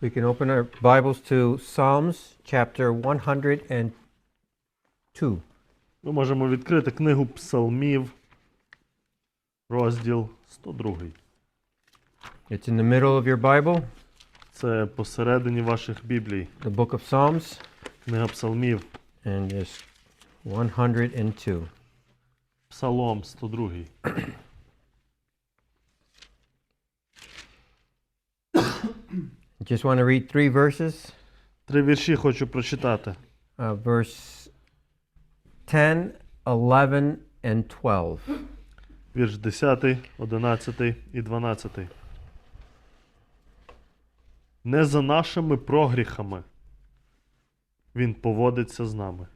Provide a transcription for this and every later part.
We can open our Bibles to Psalms chapter 102. Ми можемо відкрити книгу Псалмів, розділ 102. It's in the middle of your Bible, Це посередині ваших Біблій. the book of Psalms, Книга Псалмів, and it's 102. Псалом 102. Just want to read three verses. Три вірші хочу прочитати. Uh, verse 10, 11, and 12. Вірш 10, 11 і 12. Не за нашими прогріхами Він поводиться з нами.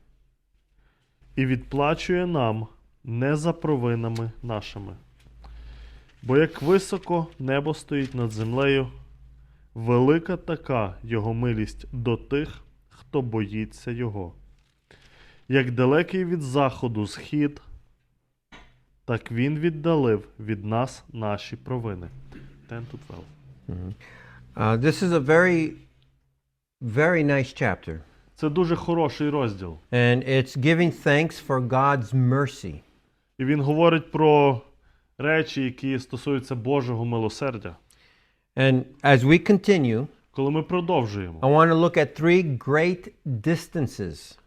І відплачує нам не за провинами нашими. Бо як високо небо стоїть над землею, велика така його милість до тих, хто боїться його. Як далекий від заходу схід, так він віддалив від нас наші провини. 10 to 12. Uh, this is a very, very nice chapter, Це дуже хороший розділ. and it's giving thanks for God's mercy. І він говорить про речі, які стосуються Божого милосердя. And as we continue, Коли ми продовжуємо, I want to look at three great distances.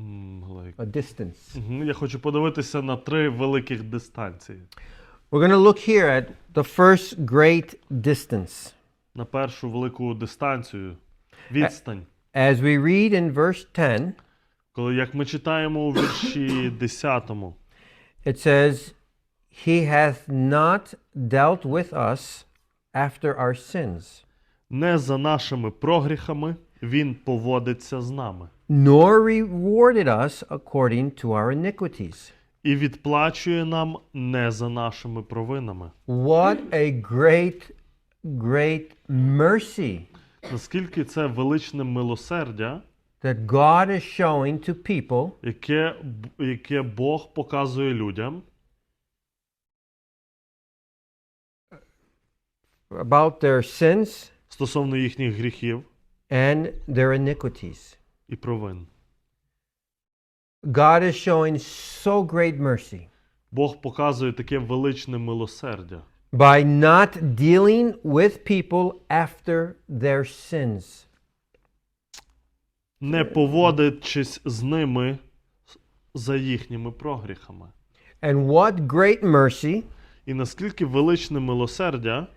М, like, A distance. мгм, я хочу подивитися на три великих дистанції. We're going to look here at the first great distance. На першу велику дистанцію, відстань. As we read in verse 10, Коли як ми читаємо у вірші 10, it says, He hath not dealt with us after our sins, не за нашими прогріхами він поводиться з нами nor rewarded us according to our iniquities. і відплачує нам не за нашими провинами. What a great, great mercy Наскільки це величне милосердя, that God is showing to people яке, б- яке Бог показує людям about their sins стосовно їхніх гріхів and their iniquities. і провин. God is showing so great mercy Бог показує таке величне милосердя, by not dealing with people after their sins. не поводячись з ними за їхніми прогріхами. And what great mercy І наскільки величне милосердя,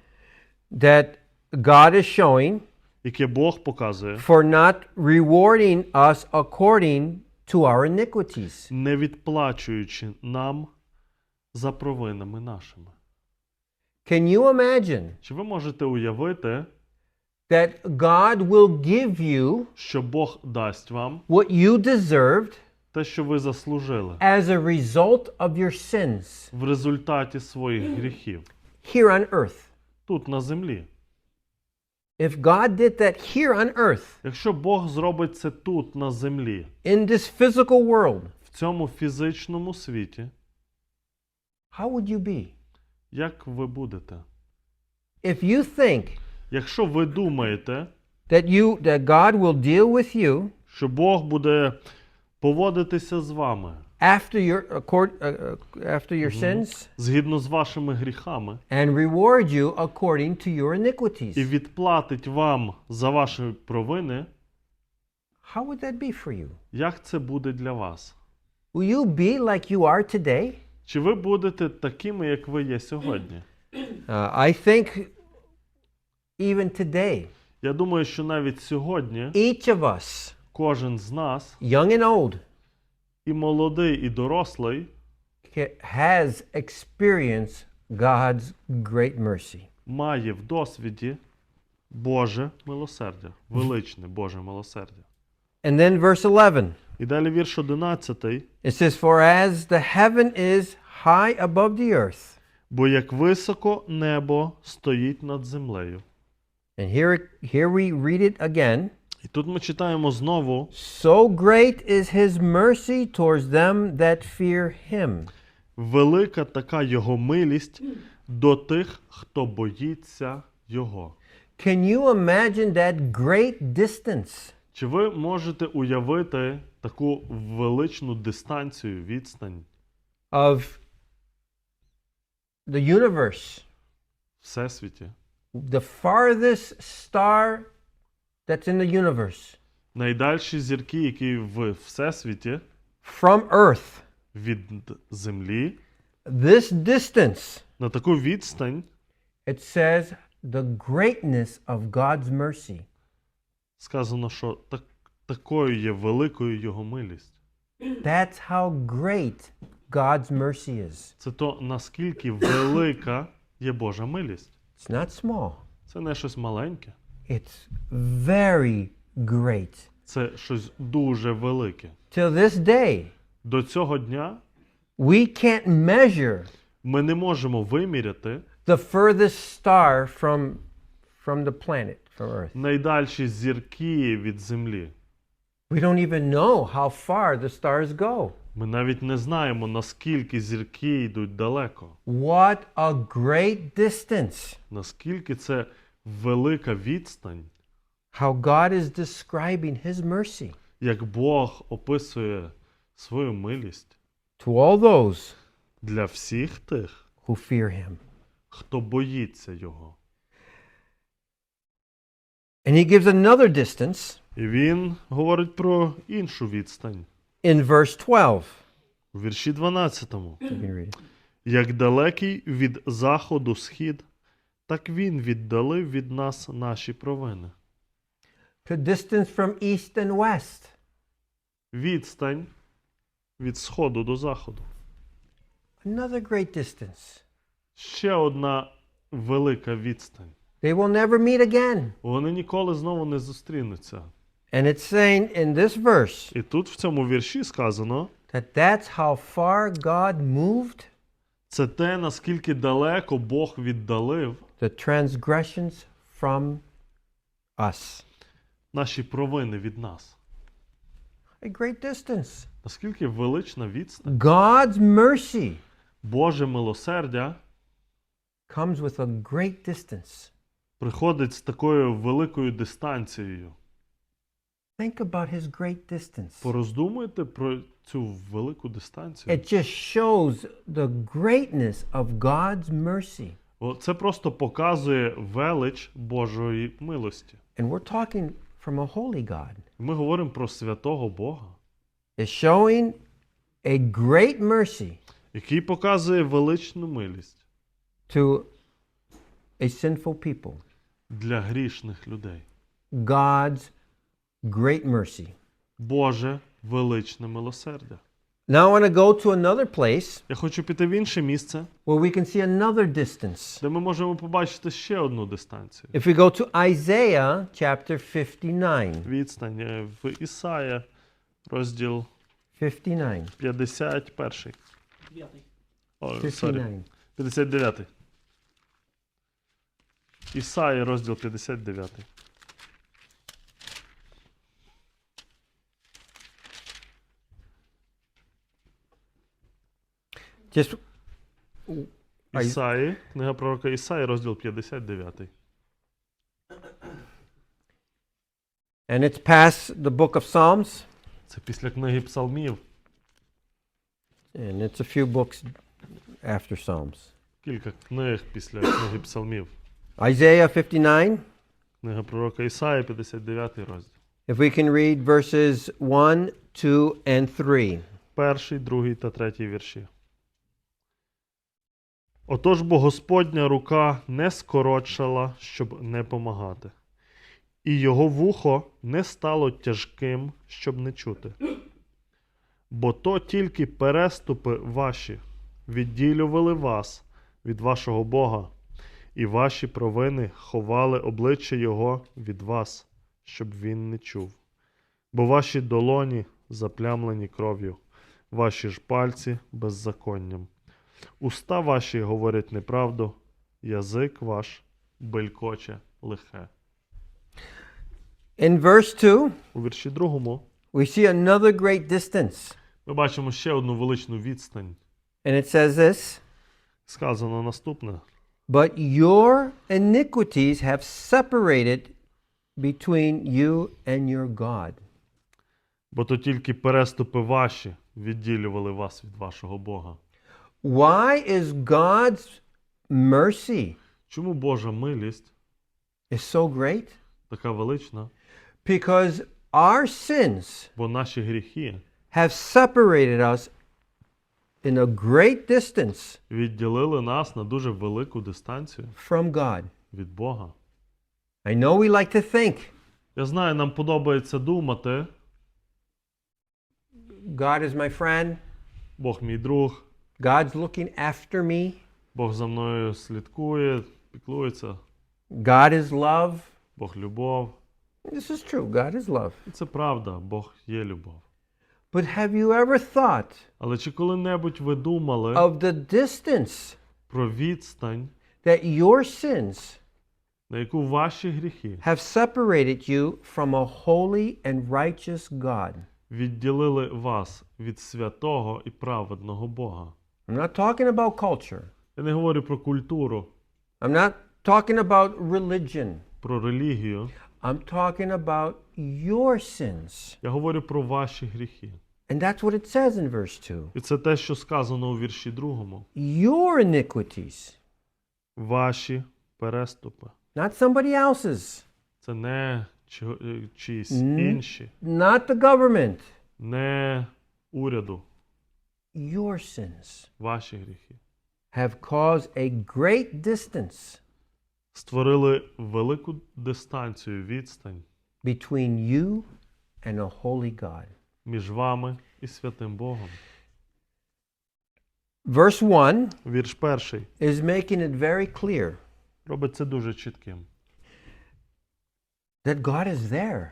that God is showing яке Бог показує, for not rewarding us according to our iniquities. не відплачуючи нам за провинами нашими. Can you imagine Чи ви можете уявити, that God will give you що Бог дасть вам what you deserved те, що ви заслужили as a result of your sins в результаті своїх гріхів here on earth? Тут на землі? If God did that here on earth, Якщо Бог зробить це тут на землі, in this physical world, в цьому фізичному світі, how would you be? як ви будете? If you think Якщо ви думаєте, that you that God will deal with you що Бог буде поводитися з вами after your accord, uh, uh, after your sins згідно з вашими гріхами and reward you according to your і iniquities, відплатить вам за ваші провини, how would that be for you? як це буде для вас? Will you be like you are today? Чи ви будете такими, як ви є сьогодні? Uh, I think even today, Я думаю, що навіть сьогодні each of us, кожен з нас, young and old, і молодий, і дорослий, ca- has experienced God's great mercy. має в досвіді Боже милосердя, величне Боже милосердя. And then verse 11, І далі вірш 11. it says, For as the heaven is high above the earth, Бо як високо небо стоїть над землею. and here, here we read it again, І тут ми читаємо знову: so great is his mercy towards them that fear him. велика така його милість до тих, хто боїться Його. Can you imagine that great distance? Чи ви можете уявити таку величну дистанцію, відстань of the universe, всесвіті? the farthest star that's in the universe Найдальші зірки, які в всесвіті from Earth, від землі, this distance, на таку відстань it says the greatness of God's mercy. сказано, що так, такою є великою його милість. That's how great God's mercy is. Це то наскільки велика є Божа милість. It's not small, Це не щось маленьке, it's very great. це щось дуже велике. Till this day, До цього дня we can't measure ми не можемо виміряти the furthest star from, from the planet, from Earth. найдальші зірки від землі. We don't even know how far the stars go. Ми навіть не знаємо, наскільки зірки йдуть далеко, What a great distance. наскільки це велика відстань, How God is describing His mercy як Бог описує свою милість to all those для всіх тих, who fear Him. хто боїться Його. And He gives another distance І він говорить про іншу відстань in verse 12. у вірші 12. You can read it. Як далекий від заходу схід, так він віддалив від нас наші провини. To distance from east and west. Відстань від сходу до заходу. Another great distance. Ще одна велика відстань. They will never meet again. Вони ніколи знову не зустрінуться. And it's saying in this verse І тут в цьому вірші сказано: that that's how far God moved це те, наскільки далеко Бог віддалив the transgressions from us. наші провини від нас. A great distance. Наскільки велична відстань. God's mercy Боже милосердя comes with a great distance. приходить з такою великою дистанцією. Think about his great distance. Пороздумуйте про цю велику дистанцію. It just shows the greatness of God's mercy. Це просто показує велич Божої милості. And we're talking from a holy God. Ми говоримо про святого Бога, It's showing a great mercy який показує величну милість to a sinful people. для грішних людей. God's great mercy. Боже величне милосердя. Now I want to go to another place Я хочу піти в інше місце, where we can see another distance. де ми можемо побачити ще одну дистанцію. If we go to Isaiah chapter 59, Відстань е, в Ісая, розділ 59, 51. О, sorry, 59. 59. Ісая, розділ 59. Just Are you- Ісаї, книга пророка Ісаї, розділ 59. and it's past the book of Psalms, Це після книги Псалмів. and it's a few books after Psalms. Кілька книг після книги Псалмів. Isaiah 59. Книга пророка Ісаї, 59 розділ. If we can read verses 1, 2, and 3. Перший, другий та третій вірші. Отож бо Господня рука не скоротшала, щоб не помагати, і його вухо не стало тяжким, щоб не чути. Бо то тільки переступи ваші відділювали вас від вашого Бога, і ваші провини ховали обличчя Його від вас, щоб він не чув. Бо ваші долоні заплямлені кров'ю, ваші ж пальці беззаконням. Уста ваші говорять неправду, язик ваш белькоче лихе. In verse 2, У вірші другому we see another great distance. ми бачимо ще одну величну відстань. And it says this Сказано наступне: But your iniquities have separated between you and your God. Бо то тільки переступи ваші відділювали вас від вашого Бога. Why is God's mercy Чому Божа милість is so great? така велична? Because our sins Бо наші гріхи have separated us in a great distance відділили нас на дуже велику дистанцію from God. від Бога. I know we like to think Я знаю, нам подобається думати, God is my friend, Бог мій друг, God's looking after me, Бог за мною слідкує, піклується, God is love. Бог любов. This is true, God is love. Це правда, Бог є любов. But have you ever thought Але чи коли-небудь ви думали of the distance про відстань, that your sins на яку ваші гріхи have separated you from a holy and righteous God? відділили вас від святого і праведного Бога? I'm not talking about culture. Я не говорю про культуру, I'm not talking about religion. про релігію. I'm talking about your sins. Я говорю про ваші гріхи. And that's what it says in verse 2. І це те, що сказано у вірші другому. Your iniquities, Ваші переступи. not somebody else's, Це не чи- е, чиїсь інші, not the government. не уряду. Your sins Ваші гріхи. have caused a great distance Створили велику дистанцію, відстань between you and a holy God. між вами і святим Богом. Verse 1 Вірш перший is making it very clear робить це дуже чітким, that God is there,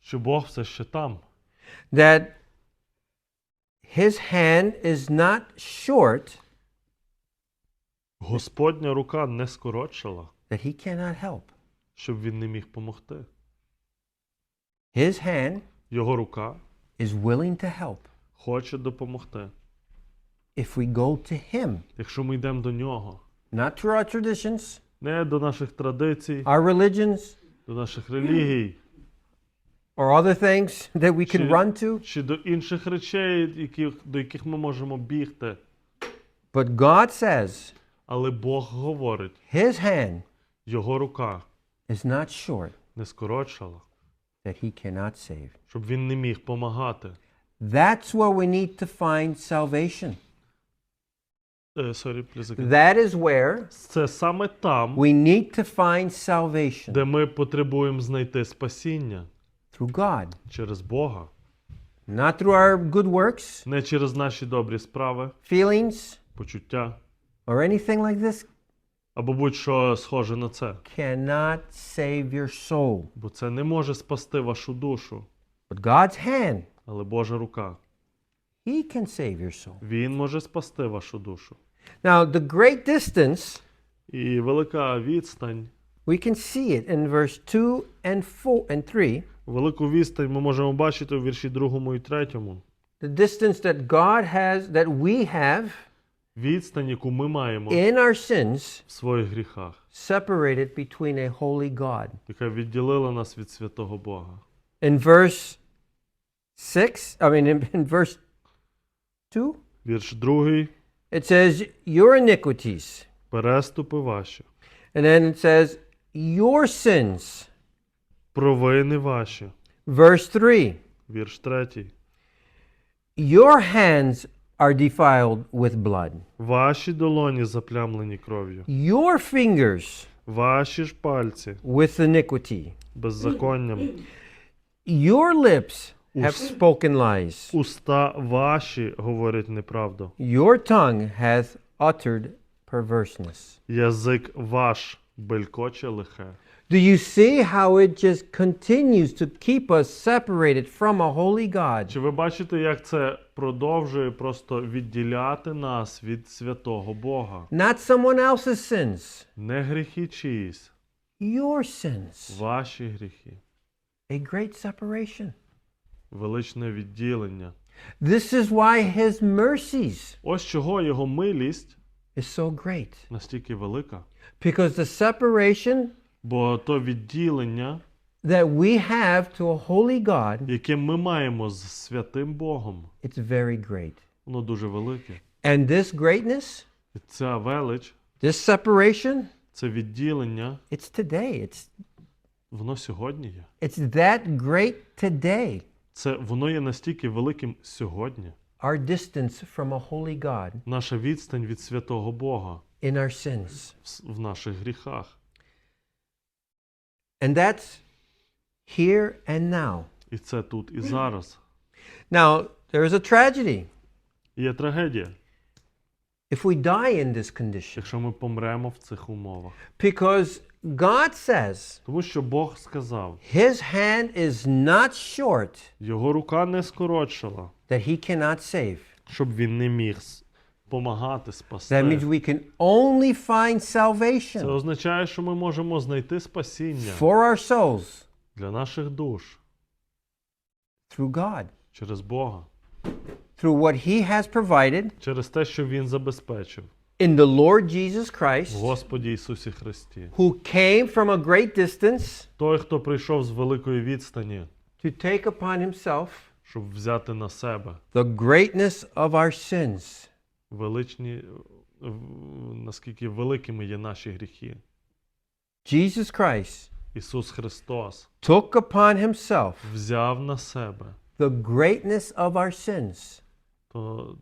що Бог все ще там, that his hand is not short, Господня рука не скоротшила, that he cannot help. щоб він не міг помогти. His hand Його рука is willing to help хоче допомогти. if we go to him, Якщо ми йдемо до нього, not through our traditions, не до наших традицій, our religions, до наших релігій, or other things that we can Чи- run to, чи до інших речей, яких, до яких ми можемо бігти. but God says Але Бог говорить, his hand його рука is not short не скоротшала, that he cannot save. щоб він не міг помагати. That's where we need to find salvation. Е, sorry, please again. That is where Це саме там, we need to find salvation де ми потребуємо знайти спасіння through God, через Бога, not through our good works, не через наші добрі справи, feelings, почуття or anything like this. або будь-що схоже на це. Cannot save your soul. Бо це не може спасти вашу душу, But God's hand, але Божа рука. He can save your soul. Він може спасти вашу душу. Now, the great distance, І велика відстань, we can see it in verse 2 and 4 and 3. Велику відстань ми можемо бачити у вірші другому і третьому. The distance that God has, that we have Відстань, яку ми маємо in our sins, в своїх гріхах, separated between a holy God. яка відділила нас від святого Бога. In verse 6, I mean, in, in verse 2, Вірш другий. it says, Your iniquities. Переступи ваші, And then it says, Your sins. Провини ваші. Verse 3, Вірш третій. Your hands are defiled with blood. Ваші долоні заплямлені кров'ю, Your fingers ваші ж пальці with iniquity. беззаконням, Your lips have spoken lies. уста ваші говорять неправду, Your tongue hath uttered perverseness. язик ваш белькоче лихе. Do you see how it just continues to keep us separated from a holy God? Чи ви бачите, як це продовжує просто відділяти нас від святого Бога? Not someone else's sins, Не гріхи чиїсь, your sins. ваші гріхи, A great separation. величне відділення. This is why his mercies Ось чого його милість is so great. настільки велика. Because the separation Бо то відділення, that we have to a holy God, яке ми маємо з святим Богом, it's very great. воно дуже велике. And this greatness, ця велич, this separation, це відділення, it's today. It's воно сьогодні є. it's that great today. Це воно є настільки великим сьогодні. Our distance from a holy God Наша відстань від святого Бога in our sins. в наших гріхах. And that's here and now. І це тут і зараз. Now, there is a tragedy. Є трагедія, if we die in this condition. якщо ми помремо в цих умовах. Because God says Тому що Бог сказав, his hand is not short його рука не скоротшила, that he cannot save. щоб він не міг с- помагати That спасти. means we can only find Це salvation означає, що ми можемо знайти спасіння for our souls для наших душ through God, через Бога, through what he has provided через те, що Він забезпечив in the Lord Jesus в Christ, Господі Ісусі Христі. who came from a great distance Той, хто прийшов з великої відстані, to take upon himself щоб взяти на себе the greatness of our sins. Величні, наскільки великими є наші гріхи. Jesus Christ Ісус Христос took upon himself взяв на себе the greatness of our sins. то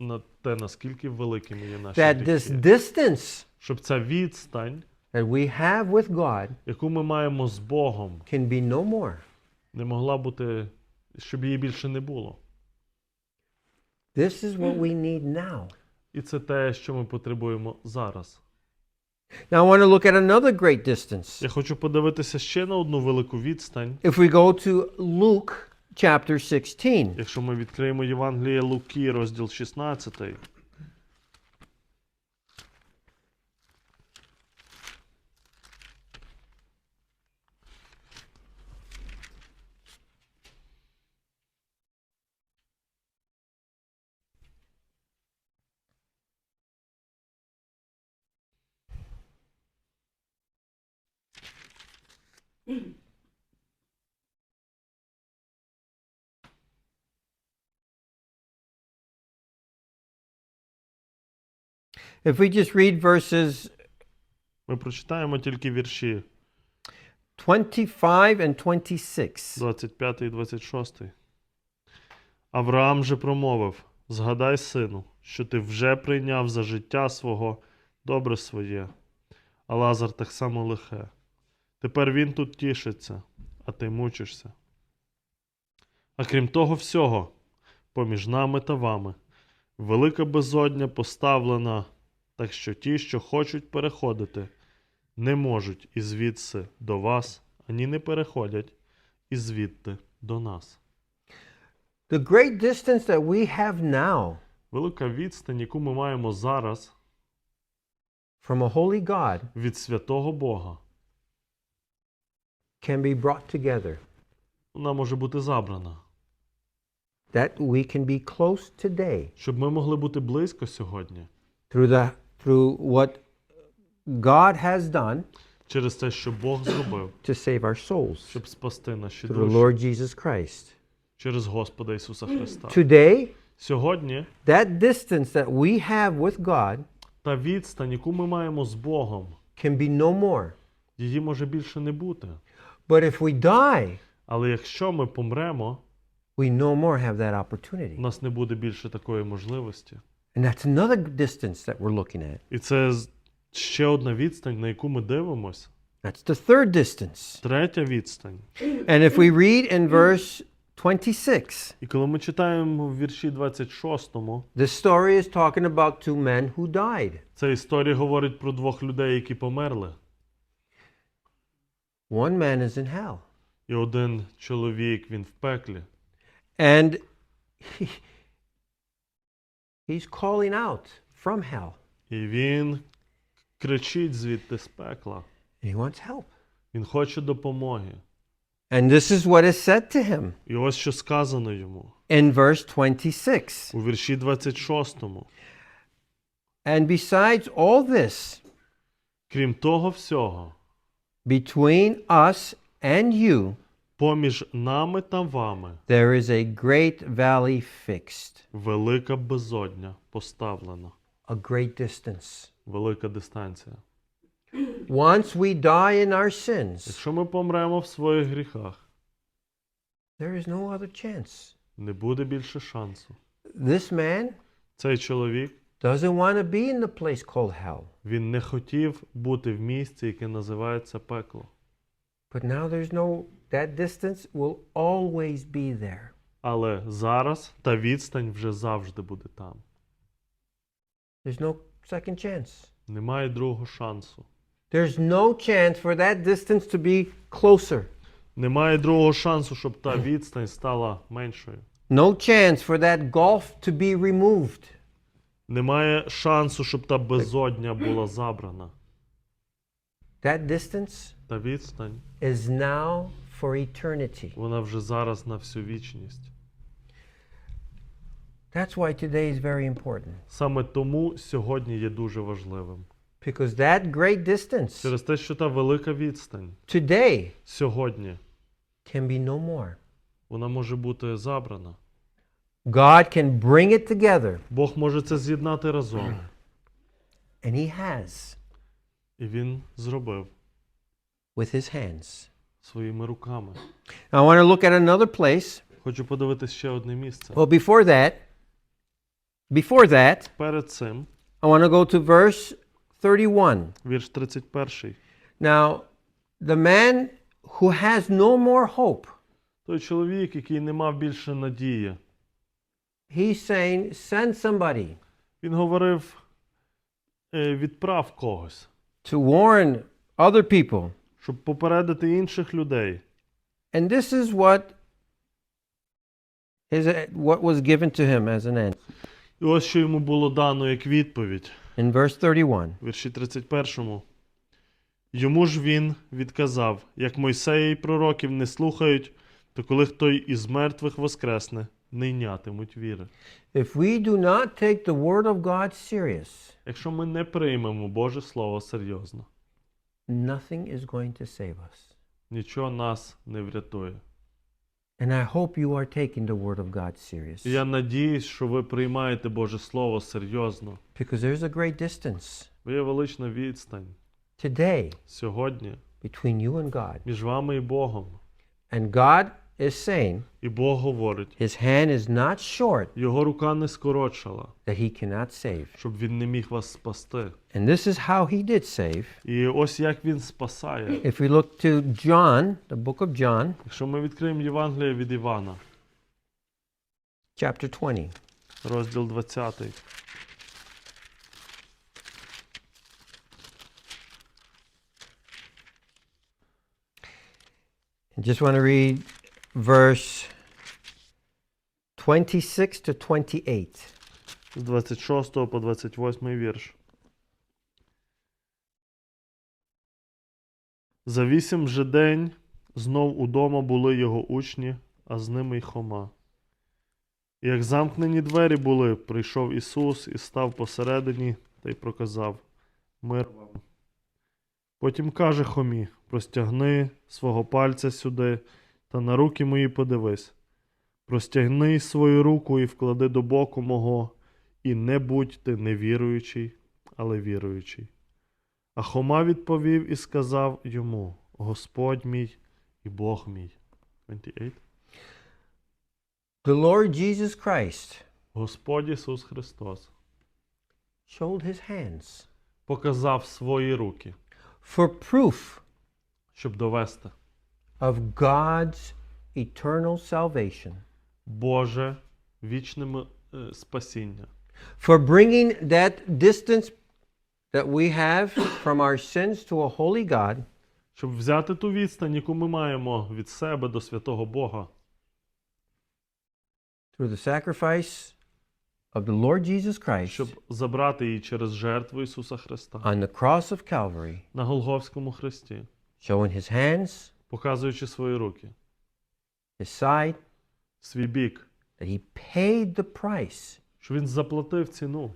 на те, наскільки великими є наші That this distance Щоб ця відстань, that we have with God яку ми маємо з Богом, can be no more. не могла бути, щоб її більше не було. This is what we need now. І це те, що ми потребуємо зараз. Now, I want to look at another great distance. Я хочу подивитися ще на одну велику відстань. If we go to Luke chapter 16, Якщо ми відкриємо Євангеліє Луки, розділ 16, if we just read verses ми прочитаємо тільки вірші 25 and 26. 25 і 26. Авраам же промовив: Згадай, сину, що ти вже прийняв за життя свого добре своє, а Лазар так само лихе. Тепер він тут тішиться, а ти мучишся. А крім того всього, поміж нами та вами, велика безодня поставлена, так що ті, що хочуть переходити, не можуть і звідси до вас, ані не переходять і звідти до нас. The great distance that we have now Велика відстань, яку ми маємо зараз from a holy God від святого Бога, can be brought together, вона може бути забрана, that we can be close today щоб ми могли бути близько сьогодні through, the, through what God has done через те, що Бог зробив, to save our souls щоб спасти наші through the душі Lord Jesus Christ. через Господа Ісуса Христа. Today, Сьогодні that distance that we have with God та відстань, яку ми маємо з Богом, can be no more. її може більше не бути. But if we die, Але якщо ми помремо, we no more have that у opportunity. нас не буде більше такої можливості. And that's another distance that we're looking at. І це з- ще одна відстань, на яку ми дивимося. That's the third distance. Третя відстань. And if we read in verse 26, І коли ми читаємо в вірші 26, the story is talking about two men who died. ця історія говорить про двох людей, які померли. One man is in hell, І один чоловік, він в пеклі. and he, he's calling out from hell, І він кричить звідти з пекла. and he wants help. Він хоче допомоги. And this is what is said to him І ось що сказано йому in verse 26. у вірші 26. And besides all this, Крім того всього, between us and you, поміж нами та вами there is a great valley fixed, велика безодня поставлена, a great distance. велика дистанція. Once we die in our sins, Якщо ми помремо в своїх гріхах, there is no other chance. не буде більше шансу. This man Цей чоловік doesn't want to be in the place called hell. він не хотів бути в місці, яке називається пекло. But now there's no, that distance will always be there. Але зараз та відстань вже завжди буде там. There's no second chance. Немає другого шансу. There's no chance for that distance to be closer. Немає другого шансу, щоб та відстань стала меншою. No chance for that gulf to be removed. Немає шансу, щоб та безодня була забрана. That distance Та відстань, is now for eternity. вона вже зараз на всю вічність. That's why today is very important. Саме тому сьогодні є дуже важливим. Because that great distance Через те, що та велика відстань today сьогодні, can be no more. вона може бути забрана. God can bring it together, Бог може це з'єднати разом. and He has І він зробив with His hands. своїми руками. I want to look at another place. Хочу подивитись ще одне місце. Well, before that, before that, Перед цим, I want to go to verse 31. вірш 31. Now, the man who has no more hope, Той чоловік, який не мав більше надії, He's saying, send somebody він говорив: «Е, відправ когось, to warn other people. щоб попередити інших людей. And this is what is what was given to him as an answer. І ось що йому було дано як відповідь. In verse 31. Вірші 31. Йому ж він відказав: як Мойсея і пророків не слухають, то коли хто із мертвих воскресне, не віри. If we do not take the word of God serious, Якщо ми не приймемо Боже Слово серйозно, nothing is going to save us. нічого нас не врятує. And I hope you are taking the word of God serious. І я надіюсь, що ви приймаєте Боже Слово серйозно. Because there's a great distance є велична відстань today сьогодні between you and God. між вами і Богом. And God is saying І Бог говорить: his hand is not short Його рука не скорочила, that he cannot save. щоб він не міг вас спасти. And this is how he did save. І ось як він спасає. If we look to John, the book of John, Якщо ми відкриємо Євангеліє від Івана, chapter 20. розділ 20. I just want to read verse 26 to 28. з 26 по 28 вірш. За вісім же день знов удома були його учні, а з ними й Хома. І як замкнені двері були, прийшов Ісус і став посередині та й проказав Мир вам. Потім каже Хомі: Простягни свого пальця сюди та на руки мої подивись. Простягни свою руку і вклади до боку мого, і не будь ти невіруючий, але віруючий. А Хома відповів і сказав йому: Господь мій і Бог мій. 28. The Lord Jesus Christ Господь Ісус Христос showed his hands показав свої руки, for proof щоб довести of God's eternal salvation, Боже вічне е, спасіння, for bringing that distance that we have from our sins to a holy God щоб взяти ту відстань, яку ми маємо від себе до святого Бога, through the sacrifice of the Lord Jesus Christ щоб забрати її через жертву Ісуса Христа on the cross of Calvary, на Голговському хресті, showing his hands, показуючи свої руки, his side, свій бік, that he paid the price що Він заплатив ціну,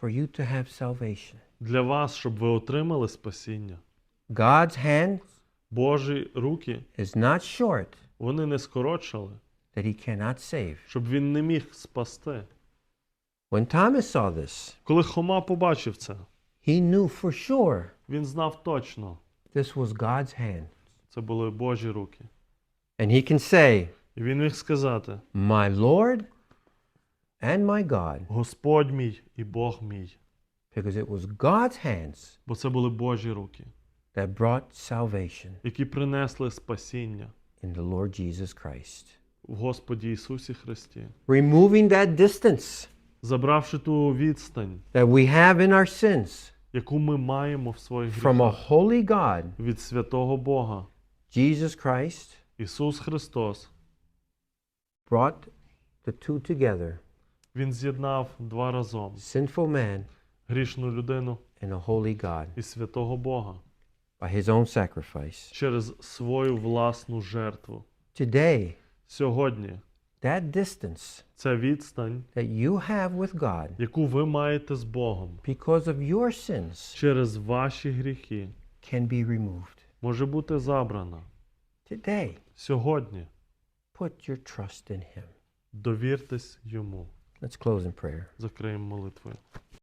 for you to have salvation. для вас, щоб ви отримали спасіння. God's hand Божі руки, is not short вони не скорочили, that he cannot save. щоб він не міг спасти. When Thomas saw this, Коли Хома побачив це, he knew for sure він знав точно, this was God's hand. Це були Божі руки. And he can say, І він міг сказати: My Lord and my God, Господь мій і Бог мій. because it was God's hands Бо це були Божі руки, that brought salvation які принесли спасіння in the Lord Jesus Christ. в Господі Ісусі Христі, Removing that distance забравши ту відстань, that we have in our sins яку ми маємо в своїх from a гріхах holy God, від святого Бога. Jesus Christ Ісус Христос, brought the two together Він з'єднав два разом sinful man грішну людину and a holy God і святого Бога by his own sacrifice. через свою власну жертву. Today, Сьогодні that distance ця відстань, that you have with God яку ви маєте з Богом because of your sins через ваші гріхи, can be removed. Може бути забрана. Today, Сьогодні put your trust in him. довіртесь йому. Let's close in prayer. Закриємо молитвою.